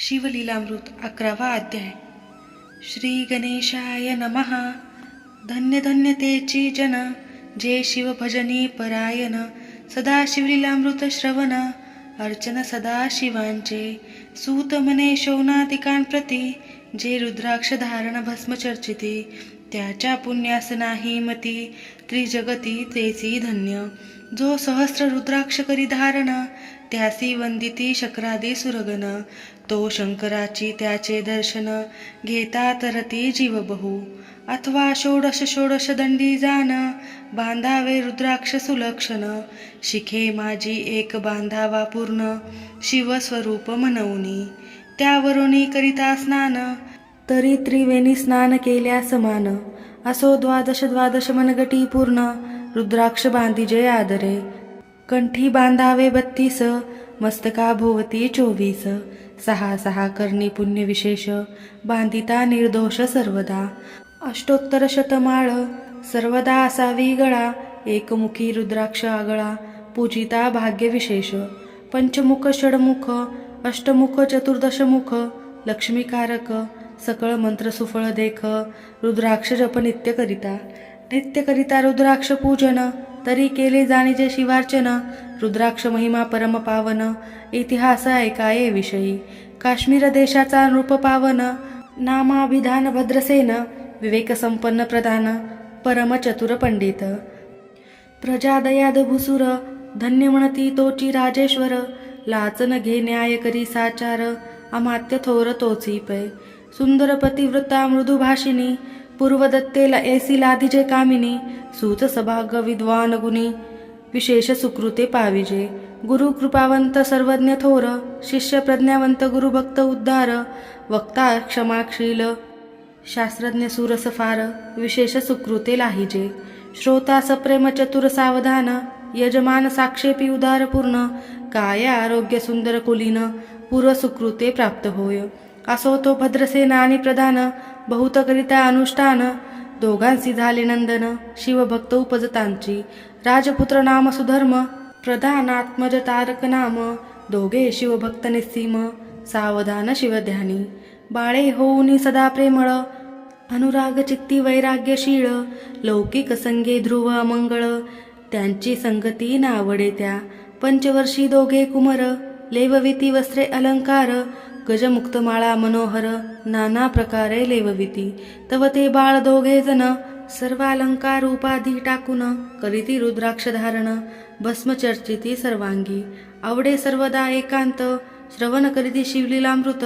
शिवलीलामृत अकरावा अध्याय. श्री गणेशाय नमः. धन्य धन्य तेची जन जे शिव भजनी परायण. सदा शिवलीलामृत श्रवण. अर्चन सदा शिवांचे. सूत मने शौनातिकांप्रती जे रुद्राक्ष धारण भस्म चर्चिते. त्याच्या पुण्यास नाही मती. त्रिजगती तेसी धन्य. जो सहस्र रुद्राक्ष करी धारण. त्यासी वंदिती शक्रादी सुरगण. तो शंकराची त्याचे दर्शन घेता तरती जीव बहु अथवा षोडश षोडश दंडी जाण बांधावे रुद्राक्ष सुलक्षण. शिखे माझी एक बांधावा पूर्ण शिवस्वरूप म्हणवनी त्यावरुनी करिता स्नान तरी त्रिवेणी स्नान केल्या समान. असो द्वादश द्वादश मनगटी पूर्ण रुद्राक्ष बांधिजे आदरे. कंठी बांधावे बत्तीस मस्तका भोवती चोवीस. सहा सहा करणी पुण्य विशेष बांधिता निर्दोष सर्वदा. अष्टोत्तर शतमाळ सर्वदा असावी गळा एकमुखी रुद्राक्ष आगळा पूजिता भाग्य विशेष पंचमुख षडमुख अष्टमुख चतुर्दशमुख लक्ष्मीकारक सकळ मंत्र सुफळ देख रुद्राक्ष जप नित्य करिता नित्य करिता रुद्राक्ष पूजन तरी केले जाणीचे शिवार्चन रुद्राक्ष महिमा परम पावन इतिहास ऐकाये विषयी. काश्मीर देशाचा नृप पावन नामाभिधान भद्रसेन विवेक संपन्न प्रधान परम चतुर पंडित. प्रजादयाद भुसुर धन्य म्हणती तोची राजेश्वर लाचन घे न्याय करी साचार अमात्य थोर तोची पै सुंदर पतिव्रता मृदुभाषिनी पूर्वदत्तेला एसी लाधिजे कामिनी सूत सभाग विद्वान गुणी विशेष सुकृते पाविजे गुरु कृपावंत सर्वज्ञ थोर शिष्य प्रज्ञावंत गुरुभक्त उद्धार वक्ता क्षमाक्षील शास्त्रज्ञ सुरस फार विशेष सुकृते लाहिजे श्रोता सप्रेम चतुर सावधान यजमान साक्षेपी उदार पूर्ण काय आरोग्य सुंदर कुलीन पूर्व सुकृते प्राप्त होय असो तो भद्रसेना आणि प्रधान बहुतकरिता अनुष्ठान दोघांसी झाले नंदन शिवभक्त उपजतांची राजपुत्र नाम सुधर्म प्रधानात्मज तारक नाम दोघे शिवभक्त निस्सीम सावधान शिवध्यानी बाळे होऊनी सदा प्रेमळ अनुराग चित्ती वैराग्यशीळ लौकिक संगे ध्रुव मंगळ त्यांची संगती नावडे त्या पंचवर्षी दोघे कुमर लेवविती वस्त्रे अलंकार गजमुक्तमाळा मनोहर नाना प्रकारे लेवविती तव ते बाळ दोघे जण सर्वालंकार उपाधी टाकून करीती रुद्राक्ष धारण भस्मचर्चिती सर्वांगी. आवडे सर्वदा एकांत श्रवण करीती शिवलीलामृत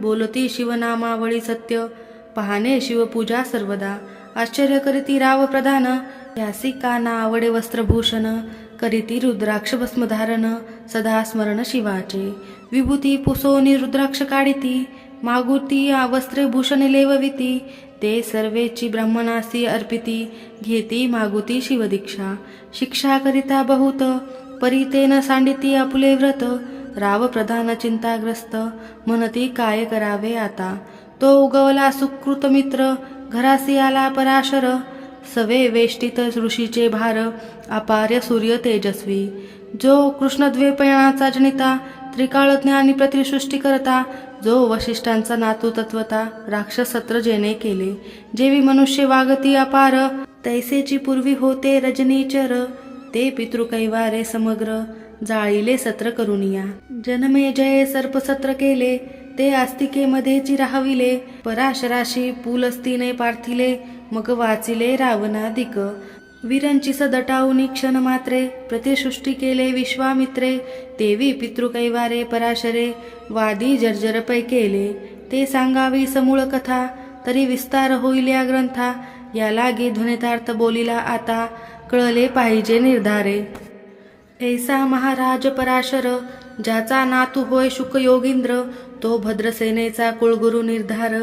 बोलती शिवनामावळी सत्य पाहणे शिवपूजा सर्वदा. आश्चर्य करीती राव प्रधान यासी काना आवडे वस्त्रभूषण करीती रुद्राक्ष भस्मधारण सदा स्मरण शिवाचे. विभूती पुसोनी रुद्राक्ष काढिती मागुती आवस्त्रे वस्त्रे भूषणे लेवविती ते सर्वेची ब्रह्मणासी अर्पिती घेती मागुती शिवदीक्षा. शिक्षा करिता बहुत परितेन सांडिती आपुले व्रत राव प्रधान चिंताग्रस्त म्हणती काय करावे आता? तो उगवला सुकृत मित्र घरासी आला पराशर सवे वेष्टित ऋषीचे भार अपार्य सूर्य तेजस्वी. जो कृष्णद्वेपयाचा जनिता त्रिकाळज्ञानी प्रतिसृष्टी करता जो वशिष्ठांचा नातू तत्वता राक्षस सत्र जेने केले. जेवी मनुष्य वागती अपार तैसेची पूर्वी होते रजनीचर ते पितृकैवारे समग्र जाळीले सत्र करुनिया. जनमे जये सर्पसत्र केले ते आस्तिकेमध्येची राहविले पराशराशी पुलस्तीने पार्थिले मग वाचिले रावणाधिक वीरांची सदटाऊनी क्षण मात्रे प्रतिसृष्टी केले विश्वामित्रे. देवी पितृकैवारे पराशरे वादी जर्जरपै केले. ते सांगावी समूळ कथा तरी विस्तार होईल या ग्रंथा. या लागे ध्वनितार्थ बोलिला आता कळले पाहिजे निर्धारे. ऐसा महाराज पराशर ज्याचा नातू होय शुकयोगींद्र तो भद्रसेनेचा कुळगुरु निर्धार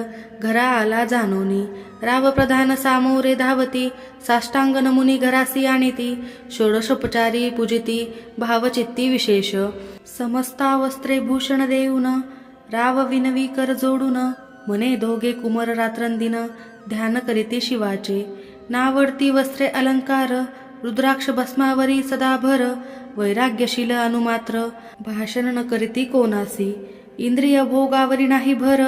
घरा आला जाणोनी. राव प्रधान सामोरे धावती साष्टांग नमुनी घरासी आणिती षोडशोपचारी पूजिती भावचित्ती विशेष. समस्ता वस्त्रे भूषण देऊन राव विनवी कर जोडून मने दोघे कुमर रात्रंदिन ध्यान करीती शिवाचे. नावडती वस्त्रे अलंकार रुद्राक्ष भस्मावरी सदा भर वैराग्यशील अनुमात्र भाषण न करीती कोणासी इंद्रिय भोगावरी नाही भर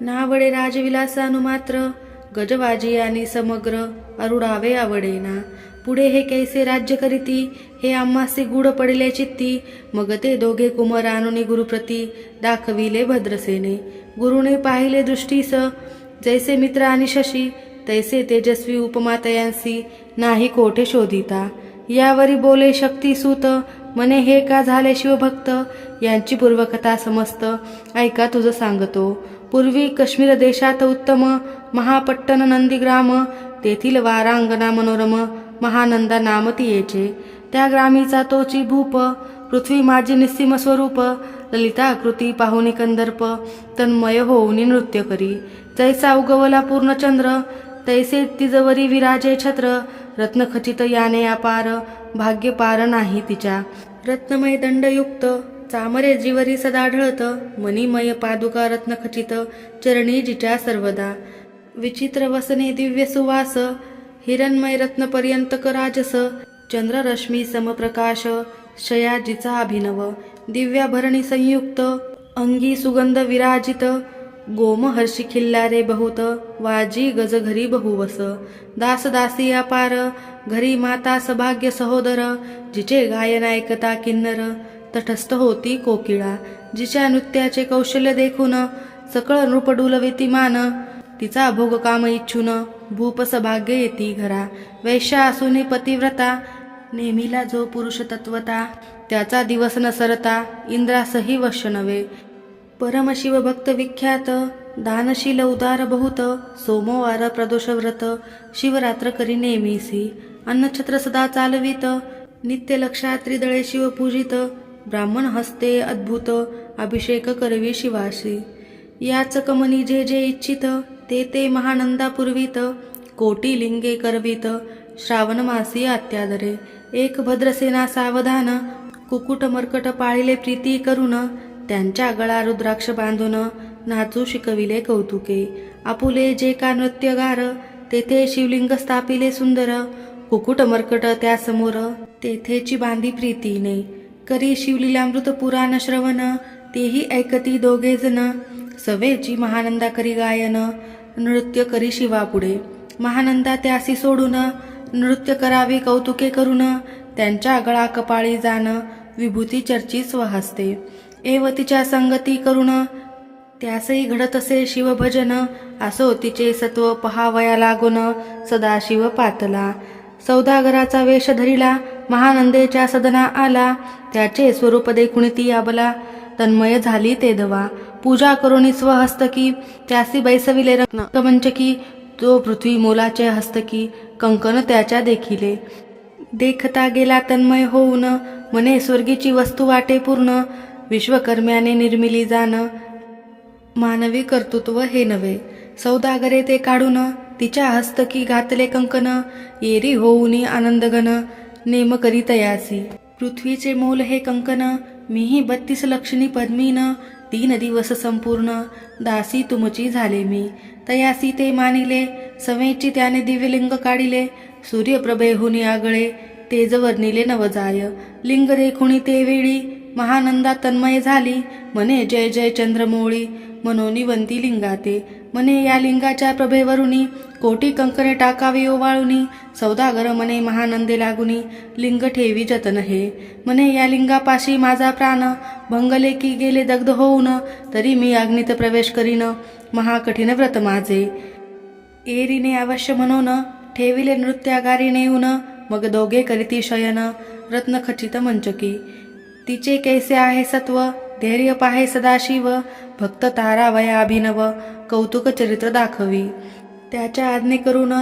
नावडे राजविलास अनुमात्र गजवाजी आणि समग्र अरुडावे आवडेना पुढे हे कैसे राज्य करीती हे आम्हासे गुढ पडले चित्ती मग ते दोघे कुमार आणुनी गुरुप्रती दाखविले भद्रसेने गुरुने पाहिले दृष्टीस जैसे मित्र आणि शशी तैसे तेजस्वी उपमातयांसी नाही कोठे शोधिता. यावरी बोले शक्ती सुत मने हे का झाले शिवभक्त? यांची पूर्वकथा समस्त. ऐका तुझं सांगतो. पूर्वी काश्मीर देशात उत्तम महापट्टण नंदीग्राम तेथील वारांगणा मनोरम महानंदा नाम तियेचे त्या ग्रामीचा तोची भूप पृथ्वी माझी निस्सीम स्वरूप ललिता आकृती पाहुणी कंदर्प तन्मय होऊनी नृत्य करी. जैसा उगवला पूर्णचंद्र तैसे तिजवरी विराजे छत्र रत्नखचित याने अपार भाग्य पार नाही तिच्या. रत्नमय दंडयुक्त चामरे जीवरी सदा ढळत मणिमय पादुका रत्नखचित चरणी जिच्या सर्वदा. विचित्र वसने दिव्य सुवास हिरणमय रत्नपर्यंत कराजस चंद्ररश्मी समप्रकाश शयाजीचा अभिनव. दिव्याभरणी संयुक्त अंगी सुगंध विराजित गोमहर्षी खिल्लारे बहुत वाजी गज घरी बहुवस दास दासी अपार घरी माता सभाग्य सहोदर जिचे गायन ऐकता किन्नर. तटस्थ होती कोकिळा जिच्या नृत्याचे कौशल्य देखून सकळ नृपडुलविती मान. तिचा भोग काम इच्छून भूप सभाग्य येती घरा. वैश्या असुनी पतिव्रता नेहमीला जो पुरुष तत्वता त्याचा दिवस नसरता इंद्रासही वश नव्हे. परमशिव भक्त विख्यात दानशील उदार बहुत सोमवार प्रदोष व्रत शिवरात्र करी नेमीसी अन्नछत्र सदा चालवित नित्य लक्षात त्रिदळे शिव पूजित ब्राह्मण हस्ते अद्भुत अभिषेक करवी शिवाशी याच कमनी जे जे इच्छित ते ते महानंदा पुरवित कोटी लिंगे करवित श्रावण मासी अत्यादरे एक भद्रसेना सावधान कुकुट मर्कट पाळिले प्रीती करून त्यांच्या गळा रुद्राक्ष बांधून नाचू शिकविले कौतुके. आपुले जे का नृत्यगार तेथे शिवलिंग स्थापिले सुंदर. कुकुट मरकट त्यासमोर तेथेची बांधी प्रीतीने. करी शिवलीलामृत पुराण श्रवण तेही ऐकती दोघे जण. सवेची महानंदा करी गायन नृत्य करी शिवापुढे. महानंदा त्यासी सोडून नृत्य करावे कौतुके करून त्यांच्या गळा कपाळी जाण विभूती चर्ची स्वहस्ते एवतीच्या संगती करून त्यासही घडत असे शिवभजन. असो तिचे सत्व पहावया लागून सदा शिव पातला. सौदागराचा वेश धरिला महानंदेच्या सदना आला. त्याचे स्वरूप देखुणी ती आबला. तन्मय झाली ते दवा. पूजा करुणी स्वहस्तकी. त्यासी बैसविले रक्तमंचकी तो पृथ्वी मोलाचे हस्तकी. कंकन त्याच्या देखिले. देखता गेला तन्मय होऊन. मने स्वर्गीची वस्तू वाटे पूर्ण. विश्वकर्म्याने निर्मिली जाणं मानवी कर्तृत्व हे नव्हे. सौदागरे ते काढून तिच्या हस्तकी घातले कंकन येरी होऊनी आनंदगन नेम करी तयासी. पृथ्वीचे मोल हे कंकन मीही बत्तीस लक्षणी पद्मीन तीन दिवस संपूर्ण दासी तुमची झाले मी. तयासी ते मानिले सवेची त्याने दिव्यलिंग काढिले सूर्यप्रभेहुनी आगळे तेजवर्णिले नवजाय. लिंग देखुणी ते वेळी महानंदा तन्मय झाली. मने जय जय चंद्रमोळी. मनोनिवंती लिंगाते. मने या लिंगाच्या प्रभेवरुनी कोटी कंकणे टाकावी ओवाळुनी सौदागर मने महानंदे लागुनी. लिंग ठेवी जतन हे. मने या लिंगापाशी माझा प्राण. भंगले की गेले दग्ध होऊन. तरी मी अग्नीत प्रवेश करीन. महाकठीण व्रत माझे. एरीने अवश्य म्हणून. ठेविले नृत्यागारी नेऊन मग दोघे करीती शयन. रत्नखचित मंचकी. तिचे कैसे आहे सत्व? धैर्य पाहे सदाशिव. भक्त तारावया अभिनव. कौतुक चरित्र दाखवी. त्याच्या आज्ञे करून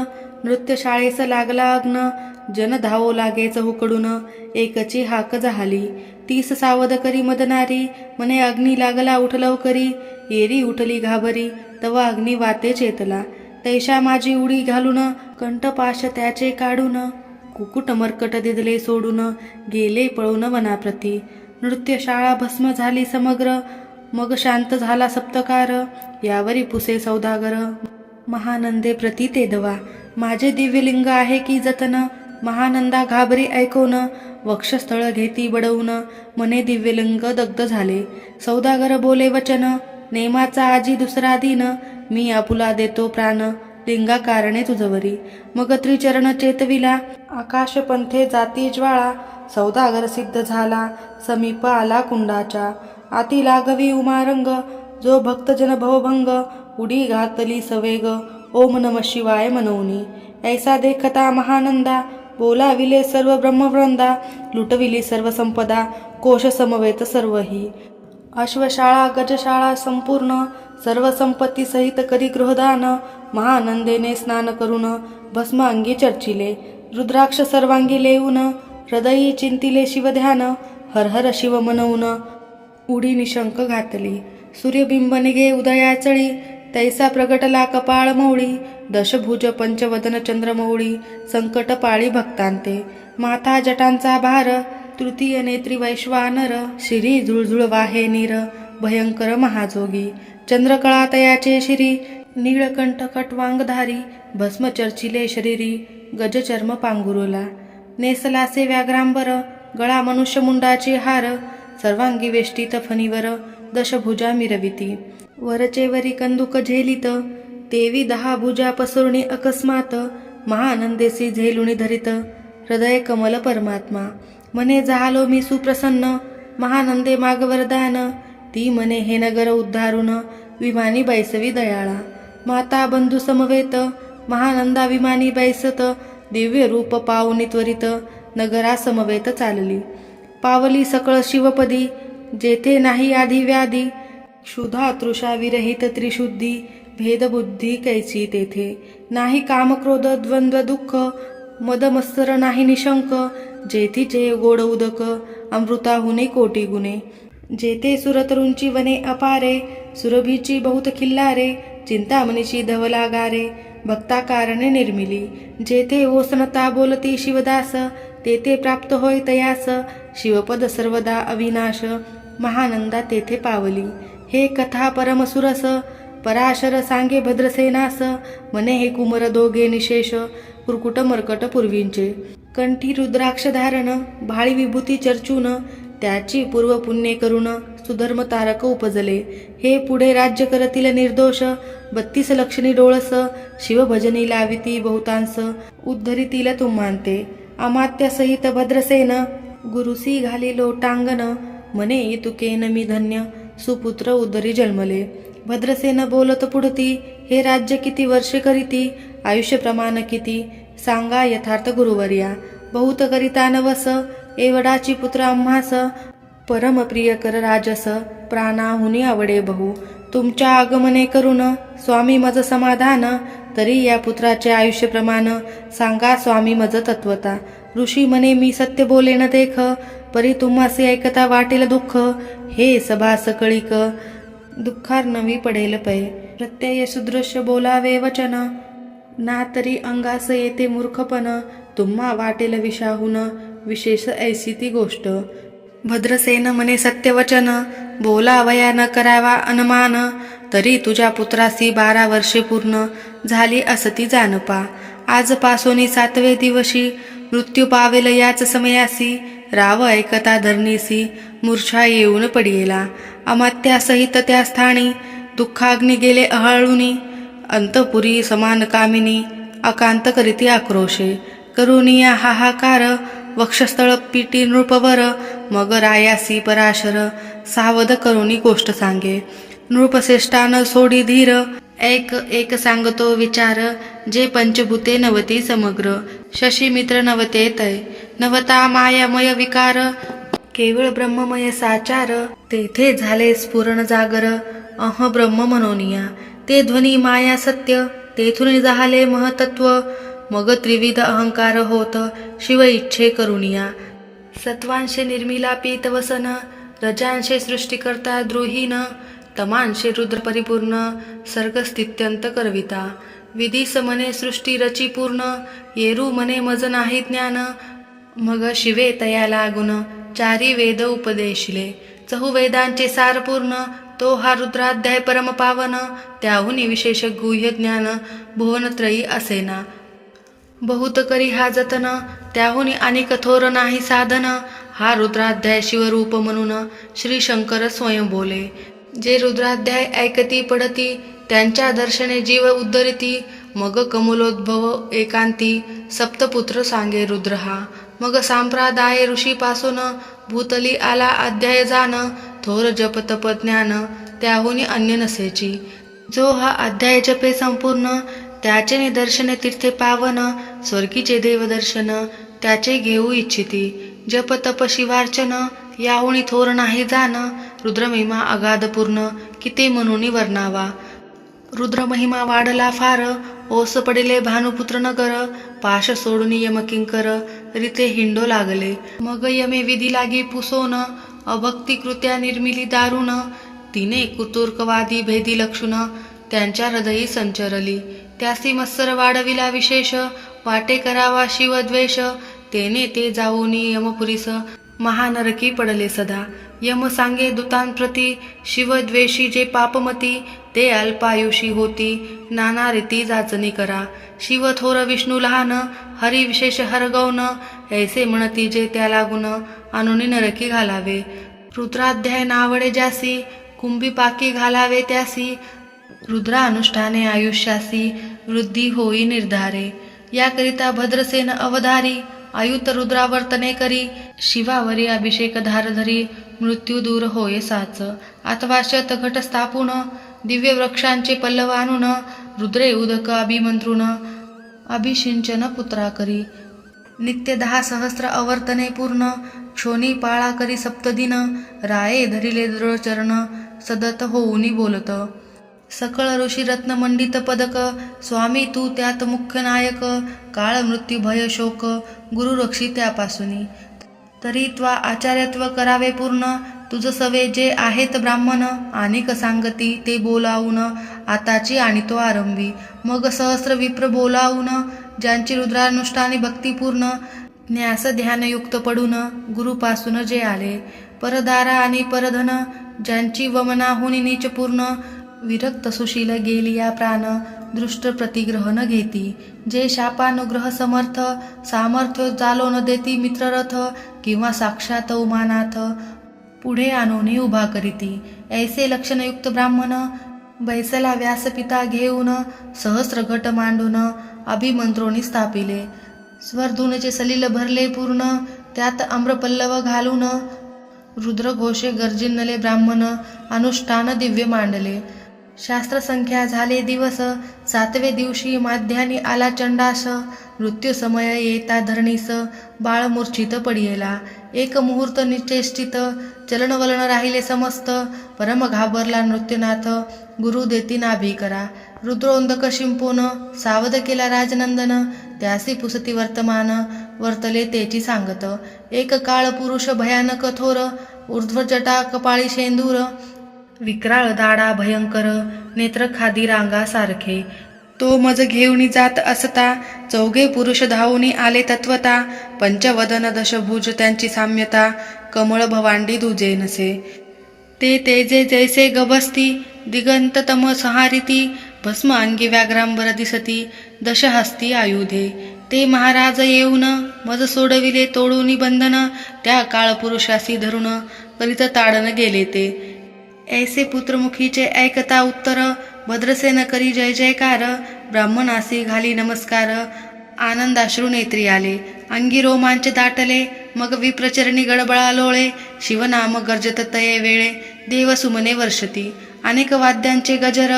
नृत्य शाळेस लागला अग्न. जन धावो लागेच हुकडून एकची हाक झाली. तीस सावध करी मदनारी. मने अग्नी लागला उठलव करी येरी उठली घाबरी. तवा अग्नी वाते चेतला. तैशा माझी उडी घालून कंठपाश त्याचे काढून कुकुट मर्कट दिदले सोडून गेले पळून वनाप्रती. नृत्यशाळा भस्म झाली समग्र. मग शांत झाला सप्तकार. यावरी पुसे सौदागर. महानंदे प्रती ते दवा. माझे दिव्यलिंग आहे की जतन? महानंदा घाबरी ऐकून. वक्षस्थळ घेती बडवून. मने दिव्यलिंग दग्ध झाले. सौदागर बोले वचन. नेमाचा आजी दुसरा दिन. मी आपुला देतो प्राण. लिंगा कारणे तुझवरी. मग त्रिचरण चेतविला. आकाश पंथे जाती ज्वाळा. सौदागर सिद्ध झाला. समीप आला कुंडाच्या आती लागवी उमारंग. जो भक्तजन भवभंग. उडी घातली सवेग. ओम नम शिवाय मनवनी ऐसा देखता महानंदा. बोलाविले सर्व ब्रह्मवृंदा. लुटविली सर्व संपदा. कोश समवेत सर्वही. अश्वशाळा गजशाळा संपूर्ण. सर्व संपत्ती सहित करी गृहदान महानंदेने स्नान करून भस्म अंगी चर्चिले रुद्राक्ष सर्वांगी लेऊन हृदयी चिंतिले शिवध्यान हर हर शिव मनवून उडी निशंक घातली. सूर्यबिंब निघे उदयाचळी तैसा प्रगटला कपाळ मौळी दशभुज पंचवदन चंद्रमौळी संकट पाळी भक्तांते. माथा जटांचा भार तृतीय नेत्री वैश्वानर शिरी झुळझुळ वाहे नीर भयंकर महाजोगी. चंद्रकळातयाचे शिरी नीळकंठ कटवांगधारी शरीरी गजचर्म पांगुरुला. नेसलासे व्याघ्रांबर गळा मनुष्यमुंडाचे हार सर्वांगी वेष्टीत फणीवर दशभुजा मिरविती. वरचेवरी कंदुक झेलित तेवी दहा भुजा पसरुणी अकस्मात महानंदेसी झेलुणी धरित हृदय कमल परमात्मा. मने झालो मी सुप्रसन्न महानंदे मागवरदान वरदान ती मने हे नगर उद्धारून विमानी बैसवी दयाळा. माता बंधू समवेत महानंदा विमानी बैसत दिव्य रूप पावनी त्वरित नगरा समवेत चालली. पावली सकळ शिवपदी जेथे नाही आधी व्याधी क्षुधा तृषा विरहित त्रिशुद्धी भेदबुद्धी कैची तेथे. नाही कामक्रोध द्वंद्व दुःख मदमत्सर नाही निशंक जेथीचे गोड उदक अमृताहुने कोटी गुणे. जेथे सुरतरुंची वने अपारे सुरभीची बहुत खिल्लारे चिंतामणीची धवला गारे भक्ता कारणे निर्मिली. जेथे ओसनता बोलती शिवदास तेथे प्राप्त होय तयास शिवपद सर्वदा अविनाश महानंदा तेथे पावली. हे कथा परमसुरस पराशर सांगे भद्रसेनास मने हे कुमर दोघे निशेष कुरकुट मरकट पूर्वींचे. कंठी रुद्राक्ष धारण भाळी विभूती चर्चून त्याची पूर्व पुण्य करून सुधर्म तारक उपजले. हे पुढे राज्य करतील निर्दोष. बत्तीस लक्षणी डोळस. शिवभजनी लाविती बहुतांस. उद्धरितील तुम्हांते. अमात्यासहित भद्रसेन. गुरुसी घाली लोटांगण. मने तुकेन मी धन्य. सुपुत्र उदरी जन्मले. भद्रसेन बोलत पुढती. हे राज्य किती वर्षे करीती? आयुष्य प्रमाण किती? सांगा यथार्थ गुरुवर्या. बहुत करिता नवस. एवढाची पुत्र आम्हास. परमप्रिय कर राजस प्राणाहुनी आवडे बहु. तुमच्या आगमने करून स्वामी मज समाधान. तरी या पुत्राचे आयुष्य प्रमाण सांगा स्वामी मज तत्वता. ऋषी मने मी सत्य बोले न देख परी तुम्हासी ऐकता वाटेल दुःख. हे सभा सकळीक दुःखार नवी पडेल पै. प्रत्यय सुदृश्य बोलावे वचन. ना तरी अंगास येते मूर्खपण. तुम्हा वाटेल विषाहून. विशेष ऐसी ती गोष्ट. भद्रसेन म्हणे सत्यवचन. बोलावया न करावा अनमान. तरी तुझ्या पुत्रासी बारा वर्षे पूर्ण. झाली असती जानपा आजपासोनी सातवे दिवशी. मृत्यू पावेल याच समयासी. राव ऐकता धरणीसी. मूर्छा येऊन पडियेला. अमात्यासहित त्या स्थानी. दुःखाग्नी गेले अहळुनी. अंतपुरी समान कामिनी. अकांत करीती आक्रोशे. करुनिया हाहाकार वक्षस्थळ पिटी नृपवर मग रायासी पराशर सावध करुणी गोष्ट सांगे. नृपश्रेष्ठान सोडी धीर एक एक सांगतो विचार जे पंचभूते नवती समग्र. शशी मित्र नवते तय नवता मायामय विकार. केवळ ब्रह्ममय साचार तेथे झाले स्फुरण जागर. अह ब्रह्म मनोनिया ते ध्वनी माया सत्य तेथून झाले महतत्व. मग त्रिविध अहंकार होत शिव इच्छे करुणिया सत्वांशे निर्मिला पीतवसन रजांशे सृष्टीकर्ता द्रोहीन तमांशे रुद्र परिपूर्ण सर्गस्थित्यंत करविता. विधी समने सृष्टी रची पूर्ण येरू मने मज नाही ज्ञान. मग शिवे तया लागुन चारी वेद उपदेशिले. चहुवेदांचे सार पूर्ण तो हा रुद्राध्याय परम पावन त्याहुनी विशेष गुह्य ज्ञान भुवनत्रयी असेना. बहुत करी हा जतन त्याहून आणि कठोर नाही साधन हा रुद्राध्याय शिवरूप म्हणून श्री शंकर स्वयं बोले. जे रुद्राध्याय ऐकती पडती त्यांच्या दर्शने जीव उद्धरिती मग कमलोद्भव एकांती सप्तपुत्र सांगे रुद्र हा. मग सांप्रदाय ऋषीपासून भूतली आला अध्याय जाण थोर जप तप ज्ञान त्याहून अन्य नसेची. जो हा अध्याय जपे संपूर्ण त्याचे निदर्शने तीर्थे पावन स्वर्गीचे देवदर्शन त्याचे घेऊ इच्छिती. जप तप शिवार्चन याहुणी थोर नाही जाण. रुद्रमहिमा अगाधपूर्ण किती म्हणून वर्णावा. रुद्रमहिमा वाढला फार ओस पडिले भानुपुत्र नगर. पाश सोडून यमकिंकर रिते हिंडो लागले. मग यमे विधी लागी पुसोन अभक्ती कृत्या निर्मिली दारुण. तिने कुतुर्कवादी भेदी लक्षुण त्यांच्या हृदयी संचरली. त्यासी मत्सर वाढविला विशेष वाटे करावा शिवद्वेष. तेने ते जाऊनी यमपुरीस महानरकी पडले सदा. यम सांगे दूतांप्रती शिवद्वेषी जे पापमती ते अल्पायुषी होती. नाना रीती जाचणी करा. शिव थोर विष्णू लहान. हरी विशेष ऐसे म्हणती जे त्या लागून अनुनी नरकी घालावे. रुद्राध्याय नावडे ज्यासी. कुंभी पाकी घालावे त्यासी. रुद्रा अनुष्ठाने आयुष्यासी. वृद्धी होई निर्धारे. याकरिता भद्रसेन अवधारी आयुत रुद्रावर्तने करी शिवावरी अभिषेक धारधरी मृत्यू दूर होय साच. अथवा शतघट स्थापून दिव्य वृक्षांचे पल्लव आणून रुद्रे उदक अभिमंत्रुण अभिषिंचन पुत्रा करी. नित्य दहा सहस्र अवर्तने पूर्ण क्षोणी पाळा करी सप्तदिन राये धरिले दृढ चरण सदत होऊनी बोलत. सकळ ऋषी रत्नमंडित पदक. स्वामी तू त्यात मुख्य नायक. काळ मृत्यू भय शोक. गुरु रक्षी त्यापासूनी. तरी त्वा आचार्यत्व करावे पूर्ण. तुझ सवे जे आहेत ब्राह्मण. अनेक सांगती ते बोलावून. आताची आणि तो आरंभी. मग सहस्र विप्र बोलावून. ज्यांची रुद्रानुष्ठाने भक्तिपूर्ण न्यास ध्यानयुक्त पडून गुरुपासून जे आले. परदारा आणि परधन. ज्यांची वमनाहुनी नीचपूर्ण विरक्त सुशील गेली या प्राण दृष्ट प्रतिग्रहण घेती. जे शापानुग्रह समर्थ सामर्थ्य चालो न देती मित्ररथ किंवा साक्षात उमानाथ पुढे आणून उभा करीती. ऐसे लक्षणयुक्त ब्राह्मण बैसला व्यासपिता घेऊन सहस्र घट मांडून अभिमंत्रोणी स्थापिले. स्वर्धूनचे सलील भरले पूर्ण त्यात आम्रपल्लव घालून रुद्रघोषे गर्जिनले ब्राह्मण अनुष्ठान दिव्य मांडले. शास्त्रसंख्या झाले दिवस सातवे दिवशी माध्यानी आला चंडास. मृत्यूसमय येता धरणीस बाळ मूर्छित पडियेला. एक मुहूर्त निचेष्टित चलनवलन राहिले समस्त. परम घाबरला नृत्यनाथ गुरु देती नाभी करा. रुद्रोंदक शिंपून सावध केला राजनंदन. त्यासी पुसती वर्तमान वर्तले तेची सांगत. एक काळ पुरुष भयानक थोर ऊर्ध्वजटा कपाळी शेंदूर. विक्राळ दाडा भयंकर नेत्र खादी रांगा सारखे तो मज घेऊनी जात असता चौघे पुरुष धावूनी आले तत्वता पंचवदन दशभुज त्यांची साम्यता कमळ भवांडी दुजे नसे. ते तेजे जैसे गबस्ती दिगंत तम सहारिती भस्म अंगी व्याघ्रांबर दिसती दशहस्ती आयुधे. ते महाराज येऊन मज सोडविले तोडूनी बंधन त्या काळपुरुषासी धरून करीत ताडन गेले ते. ऐसे पुत्रमुखीचे ऐकता उत्तर भद्रसेन करी जय जयकार ब्राह्मणासी घाली नमस्कार. आनंदाश्रू नेत्री आले अंगी रोमांच दाटले मग विप्रचरणी गडबळा लोळे शिवनाम गर्जत तये वेळे देव सुमने वर्षती. अनेक वाद्यांचे गजर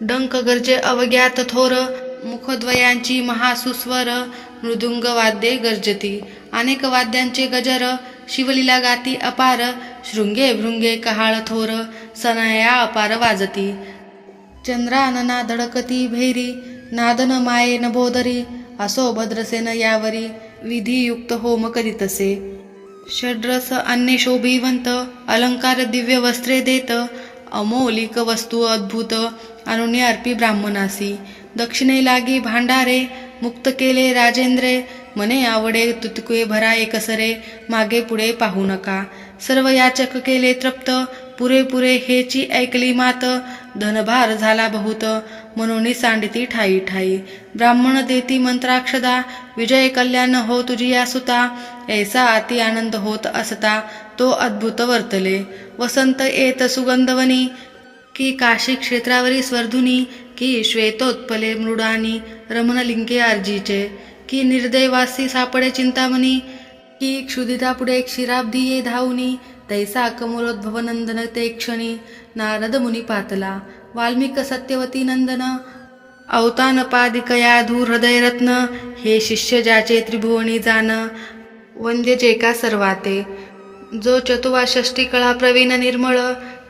डंक गर्जे अवज्ञात थोर मुखद्वयांची महासुस्वर मृदुंग वाद्ये गर्जती। अनेक वाद्यांचे गजर शिवलीला गाती अपार शृंगे भृंगे कहाळ थोर सनया अपार वाजती। चंद्रानना धडकती भैरी नादन मायेन बोदरी असो भद्रसेन यावरी विधियुक्त होम करीतसे षड्रस अन्य शोभिवंत अलंकार दिव्य वस्त्रे देत अमौलिक वस्तू अद्भुत अनुन्य अर्पी ब्राह्मणासी। दक्षिणे लागी भांडारे मुक्त केले राजेंद्रे मने आवडे तुतके भरा एकसरे मागे पुढे पाहू नका. सर्व याचक केले तृप्त पुरेपुरे हेची ऐकली मात. धनभार झाला बहुत म्हणून सांडिती ठाई ठाई. ब्राह्मण देती मंत्राक्षदा विजय कल्याण हो तुझी या सुता ऐसा अति आनंद होत असता तो अद्भुत वर्तले. वसंत येत सुगंधवनी की काशी क्षेत्रावरी स्वर्धुनी की श्वेतोत्पले मृडानी रमणलिंगे आर्जीचे की निर्दयवासी सापडे चिंतामणी की क्षुदितापुढे क्षीराब्दी ये धावनी तैसा कमलोद्भव नंदन ते क्षणी नारद मुनी पातला वाल्मिक सत्यवती नंदन अवतान पादिकया धूर हृदयरत्न हे शिष्य ज्याचे त्रिभुवनी जान वंद्य जे का सर्वाते जो चतुवा षष्टी कळा प्रवीण निर्मळ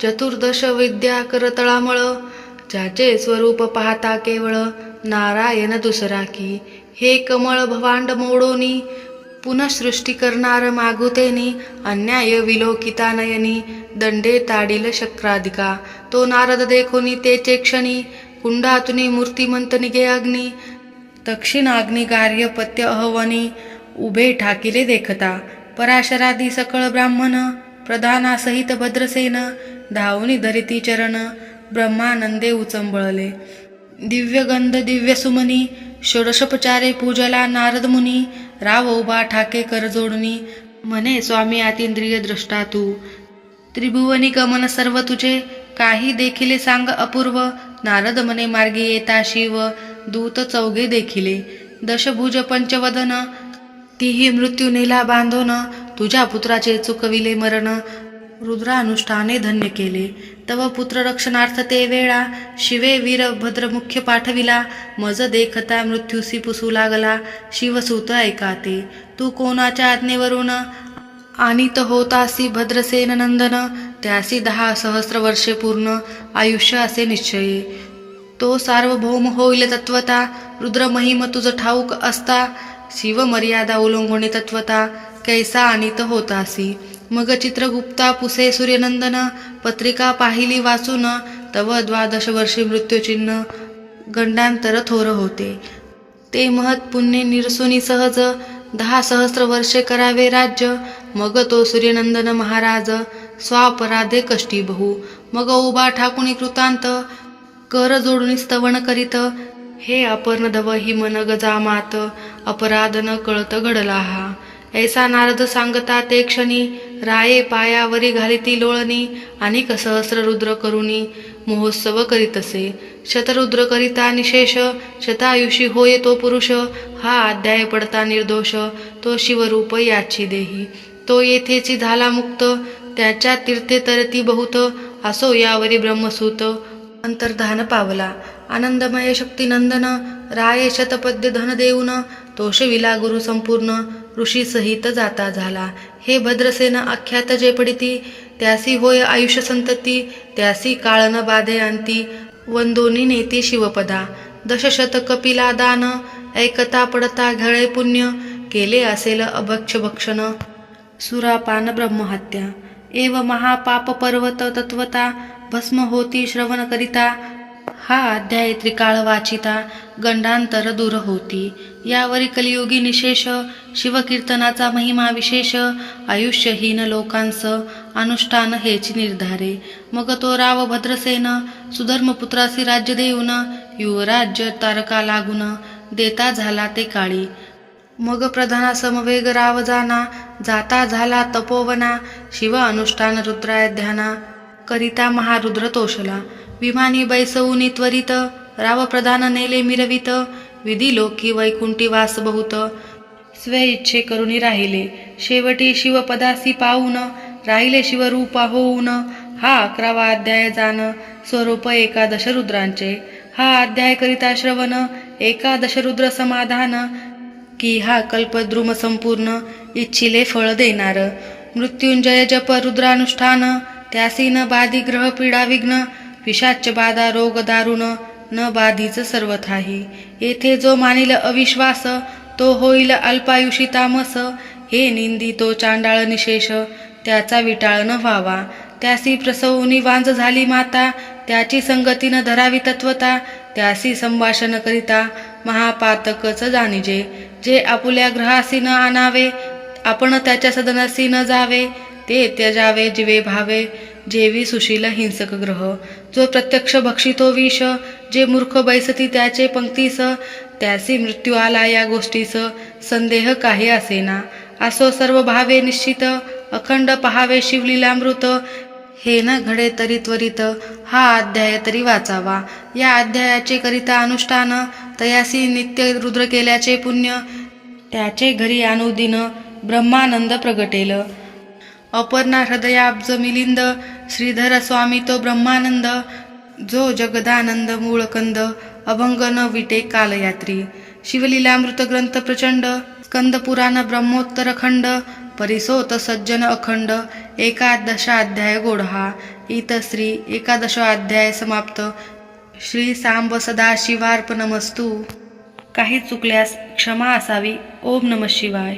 चतुर्दश विद्या करतळामळ ज्याचे स्वरूप पाहता केवळ नारायण दुसरा की हे कमळ भवांड मोडोनी पुनःसृष्टी करणार मागुतेनी अन्याय विलोकिता नयनी दंडे ताडील शक्राधिका तो नारद देखोनी तेचे क्षणी कुंडातुनी मूर्तिमंत निगे अग्नी दक्षिणाग्नी गार्यपत्य अहवनी उभे ठाकिले देखता पराशरादी सकळ ब्राह्मण प्रधानासहित भद्रसेन धावनी धरिती चरण ब्रह्मानंदे उचंबळले. दिव्यगंध दिव्य सुमनी षोडशोपचारे पूजला नारद मुनी राव उभा ठाके करजोडणी म्हणे स्वामी अतिंद्रिय द्रष्टा तू. त्रिभुवनी गमन सर्व तुझे काही देखिले सांग अपूर्व. नारद मने मार्गी येता शिव. दूत चौघे देखिले. दशभुज पंचवदन. तीही मृत्यू नेला बांधोन तुझ्या पुत्राचे चुकविले मरण. रुद्रानुष्ठाने धन्य केले. तव पुत्र रक्षणार्थ ते वेळा शिवे वीर भद्र मुख्य पाठविला. मज देखता मृत्यूसी पुसू लागला. शिवसूत ऐकाते तू. कोणाच्या आज्ञेवरून आणित होतासी भद्रसेन नंदन? त्यासी दहा सहस्र वर्षे पूर्ण. आयुष्य असे निश्चये. तो सार्वभौम होईल तत्वता. रुद्र महिम तुझ ठाऊक असता. शिव मर्यादा ओलोंघणे तत्वता. कैसा आणित होतासी? मग चित्रगुप्ता पुसे सूर्यनंदन पत्रिका पाहिली वाचून तव द्वादश वर्षी मृत्यूचिन्ह गंडांतर थोर होते. ते महत् पुण्य निरसुनी सहज दहा सहस्र वर्षे करावे राज्य. मग तो सूर्यनंदन महाराज स्वापराधे कष्टी बहु. मग उभा ठाकुणी कृतांत कर जोडून स्तवन करीत. हे अपर्णधव हि मन गजामात अपराध न कळत घडला हा. ऐसा नारद सांगता ते क्षणी राये पायावरी घालिती लोळणी आणि सहस्र रुद्र करुणी महोत्सव करीतसे शतरुद्र करिता निशेष शतायुषी होय तो पुरुष हा अध्याय पडता निर्दोष तो शिवरूप याची देही. तो येथेची झाला मुक्त त्याच्या तीर्थे तरती बहुत असो यावरी ब्रह्मसूत. अंतर्धान पावला. आनंदमय शक्तिनंदन राये शतपद्य धन देऊन तोषविला गुरु संपूर्ण ऋषी सहित जाता झाला. हे भद्रसेन आख्यात जे पडिती त्यासी होय आयुष्य संतती त्यासी काळ न बाधे अंती वंदोनी नेती शिवपदा दशशत कपिला दान ऐकता पडता घळे पुण्य केले असेल अभक्ष भक्षण. सुरापान ब्रह्महत्या एव महापाप पर्वत तत्वता भस्म होती श्रवण करिता. हा अध्याय त्रिकाळ वाचिता गंडांतर दूर होती. यावरी कलियुगी निशेष शिवकीर्तनाचा महिमा विशेष आयुष्यहीन लोकांस अनुष्ठान हेची निर्धारे. मग तो राव भद्रसेन सुधर्मपुत्रासी राज्य देऊन युवराज्य तारका लागून देता झाला ते काळी. मग प्रधाना समवेग राव जाना जाता झाला तपोवना शिव अनुष्ठान रुद्राय ध्याना करिता महारुद्र तोषला. विमानी बैसवूनी त्वरित राव प्रधान नेले मिरवित विधी लोकी वैकुंठी वास बहुत स्वेच्छे इच्छे राहिले. शेवटी शिवपदासी पाहून राहिले शिवरूपा होऊन. हा अकरावा अध्याय जाण स्वरूप एकादश रुद्रांचे हा अध्याय करिता श्रवण एकादश रुद्र समाधान. की हा कल्पद्रुम संपूर्ण इच्छिले फळ देणार. मृत्युंजय जप रुद्रानुष्ठान. त्यासी न बाधी ग्रह पीडा विघ्न. पिशाच बाधा रोग दारुण. न बाधीच सर्वथाही. येथे जो मानिल अविश्वास तो होईल अल्पायुषी तामस. हे निंदी तो चांडाळ निशेष त्याचा विटाळ न व्हावा. त्यासी प्रसवनी वांज झाली माता त्याची संगतीनं धरावी तत्वता त्यासी संभाषण करिता महापातकच जाणिजे. जे आपुल्या ग्रहासी न आणावे आपण त्याच्या सदनासी न जावे ते त्यजावे जिवे भावे. जेवी सुशील हिंसक ग्रह. जो प्रत्यक्ष भक्षितो विष जे मूर्ख बैसती त्याचे पंक्तीस त्यासी मृत्यू आला या गोष्टीस. संदेह काही असेना. असो सर्व भावे निश्चित अखंड पहावे शिवलीलामृत हे न घडे तरी त्वरित हा अध्याय तरी वाचावा. या अध्यायाचे करिता अनुष्ठान तयासी नित्य रुद्र केल्याचे पुण्य त्याचे घरी अनुदिन ब्रह्मानंद प्रगटेल. अपर्णा हृदयाब्ज मिलिंद श्रीधर स्वामी तो ब्रह्मानंद जो जगदानंद मूळकंद अभंग न विटे कालयात्री शिवलीलामृत ग्रंथ प्रचंड स्कंद पुराण ब्रह्मोत्तर खंड परिसोत सज्जन अखंड एकादशाध्याय गोढा इतश्री एकादशाध्याय समाप्त. श्री सांब सदाशिवार्पणमस्तू. काही चुकल्यास क्षमा असावी. ओम नम शिवाय.